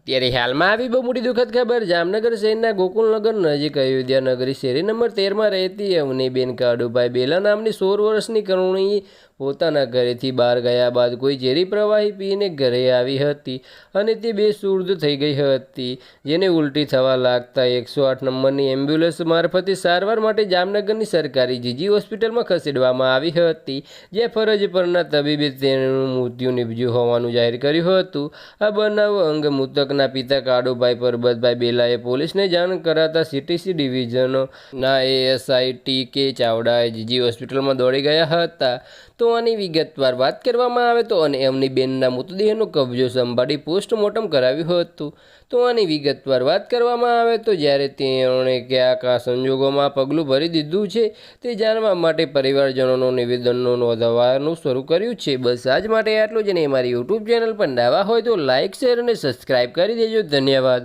અત્યારે હાલમાં આવી બહુ મોટી દુઃખદ ખબર. જામનગર શહેરના ગોકુલનગર નજીક અયોધ્યા નગરી શેરી નંબર તેરમાં રહેતી અવનીબેન કાડુભાઈ બેલા નામની સોળ વર્ષની કરુણી પોતાના ઘરેથી બહાર ગયા બાદ કોઈ ઝેરી પ્રવાહી પીને ઘરે આવી હતી અને તે બેસુર્દ થઈ ગઈ હતી, જેને ઉલટી થવા લાગતા એકસો આઠ નંબરની એમ્બ્યુલન્સ મારફતે સારવાર માટે જામનગરની સરકારી જીજી હોસ્પિટલમાં ખસેડવામાં આવી હતી, જ્યાં ફરજ પરના તબીબે તેનું મૃત્યુ નિપજ્યું હોવાનું જાહેર કર્યું હતું. આ બનાવ અંગે મૃતકના પિતા કાળુભાઈ પરબતભાઈ બેલાએ પોલીસને જાણ કરાતા સીટીસી ડિવિઝનના એએસઆઈ ટી કે ચાવડાએ જીજી હોસ્પિટલમાં દોડી ગયા હતા. તો આની વિગતવાર વાત કરવામાં આવે તો અને એમની બેનના મૃતદેહનો કબજો સંભાળી પોસ્ટમોર્ટમ કરાવ્યું હતું. તો આની વિગતવાર વાત કરવામાં આવે તો જ્યારે તેણે કયા કયા સંજોગોમાં પગલું ભરી દીધું છે, તે જાણવા માટે પરિવારજનોનો નિવેદનનો નોંધવાનું શરૂ કર્યું છે. બસ આજ માટે આટલું જ અને મારી યુટ્યુબ ચેનલ પર નવા હોય તો લાઇક શેર અને સબસ્ક્રાઇબ કરી દેજો. ધન્યવાદ.